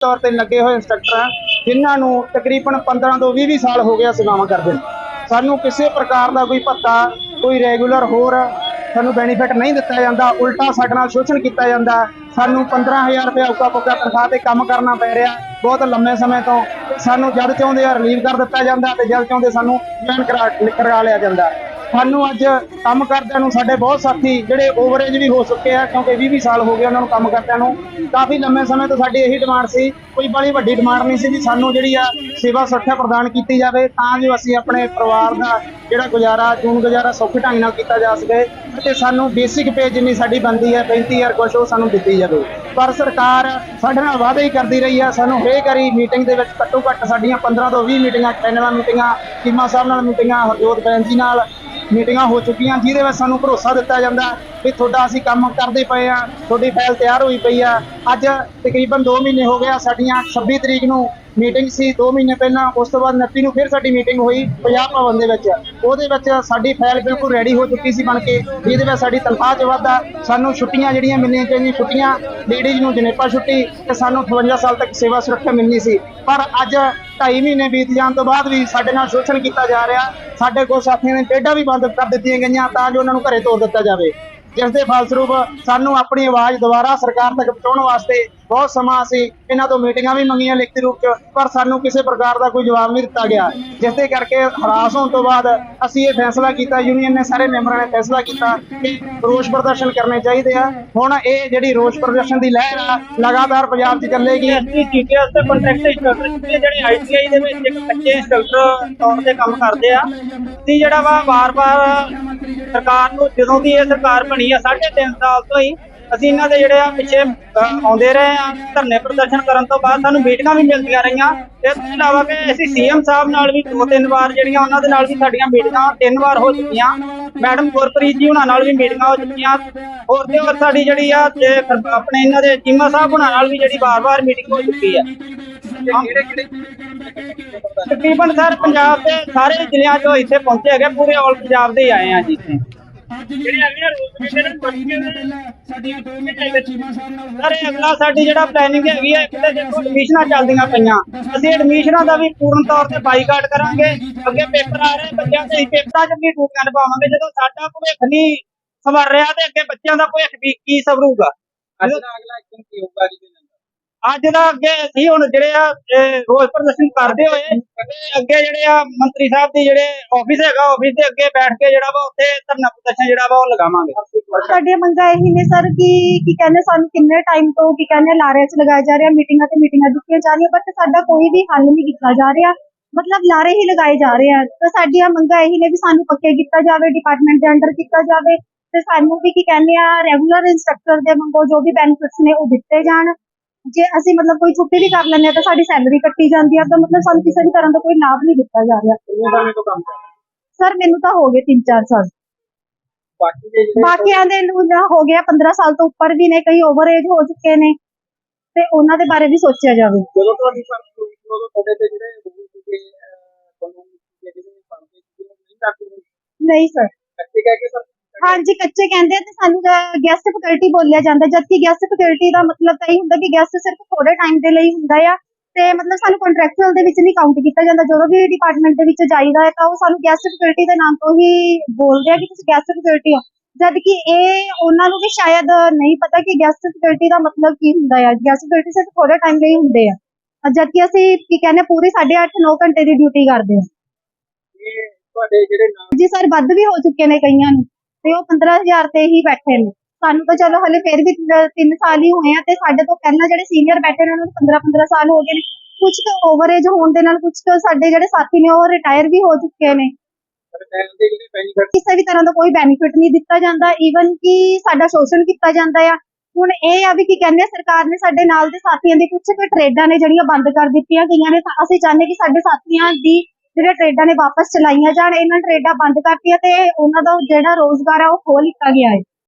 ਤੌਰ ਤੇ ਲੱਗੇ ਹੋਏ ਇੰਸਟ੍ਰਕਟਰ ਆ, ਜਿਨ੍ਹਾਂ ਨੂੰ ਤਕਰੀਬਨ 15 ਤੋਂ 20 20 ਸਾਲ ਹੋ ਗਿਆ ਸੇਵਾਵਾਂ ਕਰਦੇ ਨੂੰ। ਸਾਨੂੰ ਕਿਸੇ ਪ੍ਰਕਾਰ ਦਾ ਕੋਈ ਭੱਤਾ, ਕੋਈ ਰੈਗੂਲਰ ਹੋਰ ਸਾਨੂੰ ਬੈਨੀਫਿਟ ਨਹੀਂ ਦਿੱਤਾ ਜਾਂਦਾ। ਉਲਟਾ ਸਾਡੇ ਨਾਲ ਸ਼ੋਸ਼ਣ ਕੀਤਾ ਜਾਂਦਾ। ਸਾਨੂੰ 15000 ਰੁਪਏ ਔਕਾ ਪੱਕਾ ਤਨਖਾਹ ਤੇ ਕੰਮ ਕਰਨਾ ਪੈ ਰਿਹਾ। ਬਹੁਤ ਲੰਮੇ ਸਮੇਂ ਤੋਂ ਸਾਨੂੰ ਜਦ ਚਾਹੁੰਦੇ ਆ ਰਿਲੀਵ ਕਰ ਦਿੱਤਾ ਜਾਂਦਾ ਤੇ ਜਦ ਚਾਹੁੰਦੇ ਸਾਨੂੰ ਜੁਆਇਨ ਕਰਾ ਕਰਾ ਲਿਆ ਜਾਂਦਾ। ਸਾਨੂੰ ਅੱਜ ਕੰਮ ਕਰਦਿਆਂ ਨੂੰ ਸਾਡੇ ਬਹੁਤ ਸਾਥੀ ਜਿਹੜੇ ਓਵਰੇਜ ਵੀ ਹੋ ਚੁੱਕੇ ਆ, ਕਿਉਂਕਿ 20 20 ਸਾਲ ਹੋ ਗਏ ਉਹਨਾਂ ਨੂੰ ਕੰਮ ਕਰਦਿਆਂ ਨੂੰ, ਕਾਫੀ ਲੰਮੇ ਸਮੇਂ ਤੋਂ ਸਾਡੀ ਇਹੀ ਡਿਮਾਂਡ ਸੀ, ਕੋਈ ਬੜੀ ਵੱਡੀ ਡਿਮਾਂਡ ਨਹੀਂ ਸੀ ਵੀ ਸਾਨੂੰ ਜਿਹੜੀ ਆ ਸੇਵਾ ਸੁਰੱਖਿਆ ਪ੍ਰਦਾਨ ਕੀਤੀ ਜਾਵੇ, ਤਾਂ ਜੋ ਅਸੀਂ ਆਪਣੇ ਪਰਿਵਾਰ ਦਾ ਜਿਹੜਾ ਗੁਜ਼ਾਰਾ, ਜੂਨ ਗੁਜ਼ਾਰਾ ਸੌਖੇ ਢੰਗ ਨਾਲ ਕੀਤਾ ਜਾ ਸਕੇ ਤੇ ਸਾਨੂੰ ਬੇਸਿਕ ਪੇ ਜਿੰਨੀ ਸਾਡੀ ਬਣਦੀ ਹੈ 35000 ਕੁਛ ਉਹ ਸਾਨੂੰ ਦਿੱਤੀ ਜਾਵੇ। ਪਰ ਸਰਕਾਰ ਸਾਡੇ ਨਾਲ ਵਾਅਦੇ ਹੀ ਕਰਦੀ ਰਹੀ ਆ, ਸਾਨੂੰ ਹਰੇਕ ਵਾਰੀ ਮੀਟਿੰਗ ਦੇ ਵਿੱਚ ਘੱਟੋ ਘੱਟ ਸਾਡੀਆਂ 15 ਤੋਂ 20 ਮੀਟਿੰਗਾਂ 91 ਮੀਟਿੰਗਾਂ ਕੀਮਾ ਸਾਹਿਬ ਨਾਲ ਮੀਟਿੰਗਾਂ ਹਰਜੋਤ ਬੈਂਸ ਜੀ ਨਾਲ ਮੀਟਿੰਗਾਂ ਹੋ ਚੁੱਕੀਆਂ ਜਿਹਦੇ ਵਿੱਚ ਸਾਨੂੰ ਭਰੋਸਾ ਦਿੱਤਾ ਜਾਂਦਾ ਵੀ ਤੁਹਾਡਾ ਅਸੀਂ ਕੰਮ ਕਰਦੇ ਪਏ ਆ, ਤੁਹਾਡੀ ਫਾਈਲ ਤਿਆਰ ਹੋਈ ਪਈ ਆ। ਅੱਜ ਤਕਰੀਬਨ 2 ਮਹੀਨੇ ਹੋ ਗਿਆ ਸਾਡੀਆਂ 26 ਤਰੀਕ ਨੂੰ ਮੀਟਿੰਗ ਸੀ। 2 ਮਹੀਨੇ ਪਹਿਲਾਂ ਉਸ ਤੋਂ ਬਾਅਦ 29 ਨੂੰ ਫਿਰ ਸਾਡੀ ਮੀਟਿੰਗ ਹੋਈ ਪੰਜਾਬ ਭਵਨ ਦੇ ਵਿੱਚ। ਉਹਦੇ ਵਿੱਚ ਸਾਡੀ ਫਾਈਲ ਬਿਲਕੁਲ ਰੈਡੀ ਹੋ ਚੁੱਕੀ ਸੀ ਬਣ ਕੇ। ਜਿਹਦੇ ਵਿੱਚ ਸਾਡੀ ਤਨਖਾਹ 'ਚ ਵਾਧਾ। ਸਾਨੂੰ ਛੁੱਟੀਆਂ ਜਿਹੜੀਆਂ ਮਿਲਣੀਆਂ ਚਾਹੀਦੀਆਂ, ਛੁੱਟੀਆਂ ਲੇਡੀਜ਼ ਨੂੰ ਜਨੇਪਾ ਛੁੱਟੀ ਤੇ ਸਾਨੂੰ 58 ਸਾਲ ਤੱਕ ਸੇਵਾ ਸੁਰੱਖਿਆ ਮਿਲਣੀ ਸੀ। ਪਰ ਅੱਜ 2.5 ਮਹੀਨੇ ਬੀਤ ਜਾਣ ਤੋਂ ਬਾਅਦ ਵੀ ਸਾਡੇ ਨਾਲ ਸ਼ੋਸ਼ਣ ਕੀਤਾ ਜਾ ਰਿਹਾ। ਸਾਡੇ ਕੋਲ ਸਾਥੀਆਂ ਨੇ ਟੇਡਾ ਵੀ ਬੰਦ ਕਰ ਦਿੱਤੀਆਂ ਗਈਆਂ ਤਾਂ ਜੋ ਉਹਨਾਂ ਨੂੰ ਘਰੇ ਤੋਰ ਦਿੱਤਾ ਜਾਵੇ। ਜਿਸ ਦੇ ਫਲਸਰੂਪ ਸਾਨੂੰ ਆਪਣੀ ਆਵਾਜ਼ ਦੁਬਾਰਾ ਸਰਕਾਰ ਤੱਕ ਪਹੁੰਚਾਉਣ ਵਾਸਤੇ ਬਹੁਤ ਸਮਾਂ ਅਸੀਂ ਇਹਨਾਂ ਤੋਂ ਮੀਟਿੰਗਾਂ ਵੀ ਮੰਗੀਆਂ ਲਿਖਤੀ ਰੂਪ 'ਚ, ਪਰ ਸਾਨੂੰ ਕਿਸੇ ਪ੍ਰਕਾਰ ਦਾ ਕੋਈ ਜਵਾਬ ਨਹੀਂ ਦਿੱਤਾ ਗਿਆ। ਜਿਸ ਦੇ ਕਰਕੇ ਹਰਾਸ ਹੋਣ ਤੋਂ ਬਾਅਦ ਅਸੀਂ ਇਹ ਫੈਸਲਾ ਕੀਤਾ ਯੂਨੀਅਨ ਨੇ ਸਾਰੇ ਮੈਂਬਰਾਂ ਨੇ ਫੈਸਲਾ ਕੀਤਾ ਕਿ ਰੋਸ ਪ੍ਰਦਰਸ਼ਨ ਕਰਨੇ ਚਾਹੀਦੇ ਆ। ਹੁਣ ਇਹ ਜਿਹੜੀ ਰੋਸ ਪ੍ਰਦਰਸ਼ਨ ਦੀ ਲਹਿਰ ਆ, ਲਗਾਤਾਰ ਪੰਜਾਬ 'ਚ ਚੱਲੇਗੀ। ਅਸੀਂ ਤੇ ਕੰਟਰੈਕਟ ਇੰਸਟ੍ਰਕਟਰ ਜਿਹੜੇ ਆਈਟੀਆਈ ਦੇ ਵਿੱਚ ਇੱਕ ਕੱਚੇ ਇੰਸਟ੍ਰਕਟਰ ਤੌਰ ਤੇ ਕੰਮ ਕਰਦੇ ਆ। ਅਸੀਂ ਜਿਹੜਾ ਵਾ ਵਾਰ-ਵਾਰ ਸਰਕਾਰ ਨੂੰ ਜਦੋਂ ਦੀ ਇਹ ਸਰਕਾਰ ਬਣੀ ਆ ਸਾਢੇ ਤਿੰਨ ਸਾਲ ਤੋਂ ਹੀ ਅਸੀਂ ਇਹਨਾਂ ਦੇ ਜਿਹੜੇ ਆ ਪਿੱਛੇ ਆਉਂਦੇ ਰਹੇ ਆ ਧਰਨੇ ਪ੍ਰਦਰਸ਼ਨ ਕਰਨ ਤੋਂ ਬਾਅਦ ਸਾਨੂੰ ਮੀਟਿੰਗਾਂ ਵੀ ਮਿਲਦੀਆਂ ਰਹੀਆਂ। ਇਸ ਤੋਂ ਇਲਾਵਾ ਕਿ ਅਸੀਂ ਸੀਐਮ ਸਾਹਿਬ ਨਾਲ ਵੀ ਦੋ ਤਿੰਨ ਵਾਰ ਜਿਹੜੀਆਂ ਉਹਨਾਂ ਦੇ ਨਾਲ ਵੀ ਸਾਡੀਆਂ ਮੀਟਿੰਗਾਂ ਤਿੰਨ ਵਾਰ ਹੋ ਚੁੱਕੀਆਂ। ਮੈਡਮ ਗੁਰਪ੍ਰੀਤ ਜੀ ਉਹਨਾਂ ਨਾਲ ਵੀ ਮੀਟਿੰਗਾਂ ਹੋ ਚੁੱਕੀਆਂ। ਹੋਰ ਤੇ ਹੋਰ ਸਾਡੀ ਜਿਹੜੀ ਆ ਤੇ ਆਪਣੇ ਇਹਨਾਂ ਦੇ ਚੀਮਾ ਸਾਹਿਬ ਉਹਨਾਂ ਨਾਲ ਵੀ ਜਿਹੜੀ ਵਾਰ-ਵਾਰ ਮੀਟਿੰਗ ਹੋ ਚੁੱਕੀ ਆ। ਤਕਰੀਬਨ ਸਰ ਪੰਜਾਬ ਦੇ ਸਾਰੇ ਜ਼ਿਲ੍ਹਿਆਂ ਚੋਂ ਇੱਥੇ ਪਹੁੰਚੇ ਹੈਗੇ ਪੂਰੇ ਆਲ ਪੰਜਾਬ ਦੇ ਹੀ ਆਏ ਆ ਜੀ ਇੱਥੇ। ਜਿਹੜੇ ਅਗਲੇ ਰੂਲ ਕਮਿਸ਼ਨ ਸਾਡੀਆਂ ਦੋ ਮੀਟਿੰਗਾਂ ਚੀਮਾ ਸਾਹਿਬ ਨਾਲ ਸਰ ਇਹ ਅਗਲਾ ਸਾਡੀ ਜਿਹੜਾ ਪਲੈਨਿੰਗ ਹੈਗੀ ਹੈ ਕਿਤੇ ਦੇਖੋ ਐਡਮਿਸ਼ਨਾਂ ਚੱਲਦੀਆਂ ਪਈਆਂ। ਅਸੀਂ ਐਡਮਿਸ਼ਨਾਂ ਦਾ ਵੀ ਪੂਰਨ ਤੌਰ ਤੇ ਬਾਈਕਾਟ ਕਰਾਂਗੇ। ਅੱਗੇ ਪੇਪਰ ਆ ਰਹੇ ਬੱਚਿਆਂ ਦੇ ਪੇਪਰਾਂ 'ਚ ਵੀ ਟੂਕਾਂ ਨਿਭਾਵਾਂਗੇ ਜਦੋਂ ਸਾਡਾ ਭਵਿੱਖ ਨਹੀਂ ਸਵਰ ਰਿਹਾ ਤੇ ਅੱਗੇ ਬੱਚਿਆਂ ਦਾ ਭਵਿੱਖ ਵੀ ਕੀ ਸਵਰੂਗਾ? ਅੱਜ ਦਾ ਅਗਲਾ ਐਕਸ਼ਨ ਕੀ ਹੋਊਗਾ ਜੀ? ਅੱਜ ਦਾ ਅੱਗੇ ਅਸੀਂ ਹੁਣ ਜਿਹੜੇ ਆ, ਇਹ ਪ੍ਰਦਰਸ਼ਨ ਕਰਦੇ ਹੋਏ, ਅੱਗੇ ਜਿਹੜੇ ਆ ਮੰਤਰੀ ਸਾਹਿਬ ਦੀ ਜਿਹੜੇ ਆਫਿਸ ਹੈਗਾ ਆਫਿਸ ਦੇ ਅੱਗੇ ਬੈਠ ਕੇ ਜਿਹੜਾ ਵਾ ਉੱਥੇ ਧਰਨਾ ਪ੍ਰਦਰਸ਼ਨ ਜਿਹੜਾ ਵਾ ਉਹ ਲਗਾਵਾਂਗੇ। ਸਾਡੀਆਂ ਮੰਗਾਂ ਇਹੀ ਨੇ ਸਰ ਕਿ, ਕੀ ਕਹਿੰਦੇ ਸਾਨੂੰ ਕਿੰਨੇ ਟਾਈਮ ਤੋਂ, ਕੀ ਕਹਿੰਦੇ ਲਾਰੇ 'ਚ ਲਗਾਇਆ ਜਾ ਰਿਹਾ ਮੀਟਿੰਗਾਂ ਤੇ ਮੀਟਿੰਗਾਂ ਦਿੱਤੀਆਂ ਜਾ ਰਹੀਆਂ ਬਟ ਸਾਡਾ ਕੋਈ ਵੀ ਹੱਲ ਨਹੀਂ ਕੀਤਾ ਜਾ ਰਿਹਾ। ਮਤਲਬ ਲਾਰੇ ਹੀ ਲਗਾਏ ਜਾ ਰਹੇ ਆ। ਤਾਂ ਸਾਡੀਆਂ ਮੰਗਾਂ ਇਹੀ ਨੇ ਵੀ ਸਾਨੂੰ ਪੱਕੇ ਕੀਤਾ ਜਾਵੇ ਡਿਪਾਰਟਮੈਂਟ ਦੇ ਅੰਡਰ ਕੀਤਾ ਜਾਵੇ, ਤੇ ਸਾਨੂੰ ਵੀ ਕੀ ਕਹਿੰਦੇ ਆ ਰੈਗੂਲਰ ਇੰਸਟ੍ਰਕਟਰ ਦੇ ਮੰਗੋ ਜੋ ਵੀ ਬੈਨੀਫਿਟਸ ਨੇ ਉਹ ਦਿੱਤੇ ਜਾਣ। ਜੇ ਅਸੀਂ ਮਤਲਬ ਕੋਈ ਛੁੱਟੀ ਵੀ ਕਰ ਲੈਂਦੇ ਆ ਤਾਂ ਸਾਡੀ ਸੈਲਰੀ ਕੱਟੀ ਜਾਂਦੀ ਆ ਤਾਂ ਮਤਲਬ ਸਾਨੂੰ ਕਿਸੇ ਵੀ ਤਰ੍ਹਾਂ ਦਾ ਕੋਈ ਲਾਭ ਨਹੀਂ ਦਿੱਤਾ ਜਾ ਰਿਹਾ। ਕਿੰਨੇ ਤੋਂ ਕੰਮ? ਸਰ ਮੈਨੂੰ ਤਾਂ ਹੋ ਗਏ 3-4 ਸਾਲ। ਬਾਕੀ ਦੇ ਜਿਹੜੇ ਬਾਕੀਆਂ ਦੇ ਨੂੰ ਜਾਂ ਹੋ ਗਿਆ 15 ਸਾਲ ਤੋਂ ਉੱਪਰ ਵੀ ਨੇ ਕਈ ਓਵਰ ਏਜ ਹੋ ਚੁੱਕੇ ਨੇ ਤੇ ਉਹਨਾਂ ਦੇ ਬਾਰੇ ਵੀ ਸੋਚਿਆ ਜਾਵੇ। ਜਦੋਂ ਤੁਹਾਡੀ ਭਰਤੀ ਹੋਈ ਸੀ, ਉਦੋਂ ਤੁਹਾਡੇ ਤੇ ਜਿਹੜੇ ਰੂਲ ਸੀਗੇ ਅਹ, ਕਾਨੂੰਨ ਸੀਗੇ ਜਿਹੜੇ ਬਣਦੇ ਸੀ ਉਹ ਨਹੀਂ ਲਾਗੂ ਹੋਏ ਨਹੀਂ ਸਰ ਕੱਚੇ ਕਹਿ ਕੇ ਸਰ ਹਾਂਜੀ ਕੱਚੇ ਕਹਿੰਦੇ ਆ ਤੇ ਸਾਨੂੰ ਗੈਸਟ ਫੈਕਲਟੀ ਬੋਲਿਆ ਜਾਂਦਾ। ਜਦਕਿ ਗੈਸਟ ਫੈਕਲਟੀ ਦਾ ਮਤਲਬ ਤਾਂ ਇਹ ਹੁੰਦਾ ਕਿ ਗੈਸਟ ਸਿਰਫ ਥੋੜੇ ਟਾਈਮ ਦੇ ਲਈ ਹੁੰਦਾ ਆ ਤੇ ਮਤਲਬ ਸਾਨੂੰ ਕੰਟਰੈਕਚੁਅਲ ਦੇ ਵਿੱਚ ਨਹੀਂ ਕਾਊਂਟ ਕੀਤਾ ਜਾਂਦਾ। ਜਦੋਂ ਵੀ ਡਿਪਾਰਟਮੈਂਟ ਦੇ ਵਿੱਚ ਜਾਈਦਾ ਹੈ ਤਾਂ ਉਹ ਸਾਨੂੰ ਗੈਸਟ ਫੈਕਲਟੀ ਦੇ ਨਾਮ ਤੋਂ ਹੀ ਬੋਲਦੇ ਆ ਕਿ ਤੁਸੀਂ ਗੈਸਟ ਫੈਕਲਟੀ ਹੋ। ਜਦਕਿ ਇਹ ਉਹਨਾਂ ਨੂੰ ਵੀ ਸ਼ਾਇਦ ਨਹੀਂ ਪਤਾ ਕਿ ਗੈਸਟ ਫੈਕਲਟੀ ਦਾ ਮਤਲਬ ਕੀ ਹੁੰਦਾ ਆ। ਗੈਸਟ ਫੈਕਲਟੀ ਸਿਰਫ ਥੋੜੇ ਟਾਈਮ ਲਈ ਹੁੰਦੇ ਆ। ਜਦਕਿ ਅਸੀਂ ਕੀ ਕਹਿੰਦੇ ਪੂਰੀ 8.5 9 ਘੰਟੇ ਦੀ ਡਿਊਟੀ ਕਰਦੇ ਆ। ਇਹ ਤੁਹਾਡੇ ਜਿਹੜੇ ਨਾਮ ਜੀ ਸਰ ਵੱਧ ਵੀ ਹੋ ਚੁੱਕੇ ਨੇ ਕਈਆਂ ਨੂੰ। ਤੇ ਉਹ 15000 ਤੇ ਹੀ ਬੈਠੇ ਨੇ। ਸਾਨੂੰ ਤਾਂ ਚਲੋ ਹਲੇ ਫਿਰ ਵੀ 3 ਸਾਲ ਹੀ ਹੋਏ ਆ ਤੇ ਸਾਡੇ ਤੋਂ ਪਹਿਲਾਂ ਜਿਹੜੇ ਸੀਨੀਅਰ ਬੈਠੇ ਨੇ, ਉਹਨਾਂ ਨੂੰ 15 15 ਸਾਲ ਹੋ ਗਏ ਨੇ। ਕੁਝ ਤਾਂ ਓਵਰਏਜ ਹੋਣ ਦੇ ਨਾਲ ਕੁਝ ਤਾਂ ਸਾਡੇ ਜਿਹੜੇ ਸਾਥੀ ਨੇ, ਉਹ ਰਿਟਾਇਰ ਵੀ ਹੋ ਚੁੱਕੇ ਨੇ। ਕਿਸੇ ਵੀ ਤਰ੍ਹਾਂ ਦਾ ਕੋਈ ਬੈਨੀਫਿਟ ਨਹੀਂ ਦਿੱਤਾ ਜਾਂਦਾ। ਈਵਨ ਕਿ ਸਾਡਾ ਸ਼ੋਸ਼ਣ ਕੀਤਾ ਜਾਂਦਾ ਆ। ਹੁਣ ਇਹ ਆ ਵੀ ਕੀ ਕਹਿੰਦੇ ਆ, ਸਰਕਾਰ ਨੇ ਸਾਡੇ ਨਾਲ ਦੇ ਸਾਥੀਆਂ ਦੀ ਕੁਝ ਕੁ ਟ੍ਰੇਡਾਂ ਨੇ ਜਿਹੜੀਆਂ ਬੰਦ ਕਰ ਦਿੱਤੀਆਂ ਗਈਆਂ ਨੇ। ਤਾਂ ਅਸੀਂ ਚਾਹੁੰਦੇ ਕਿ ਸਾਡੇ ਸਾਥੀਆਂ ਦੀ ਜਿਹੜੇ ਟਰੇਡਾਂ ਨੇ ਵਾਪਸ ਚਲਾਈਆਂ ਜਾਣ, ਇਹਨਾਂ ਟਰੇਡਾਂ ਬੰਦ ਕਰਤੀਆਂ ਤੇ ਉਹਨਾਂ ਦਾ ਜਿਹੜਾ ਰੋਜ਼ਗਾਰ ਆ ਉਹ ਖੋਹ ਲਿੱਤਾ ਗਿਆ ਹੈ।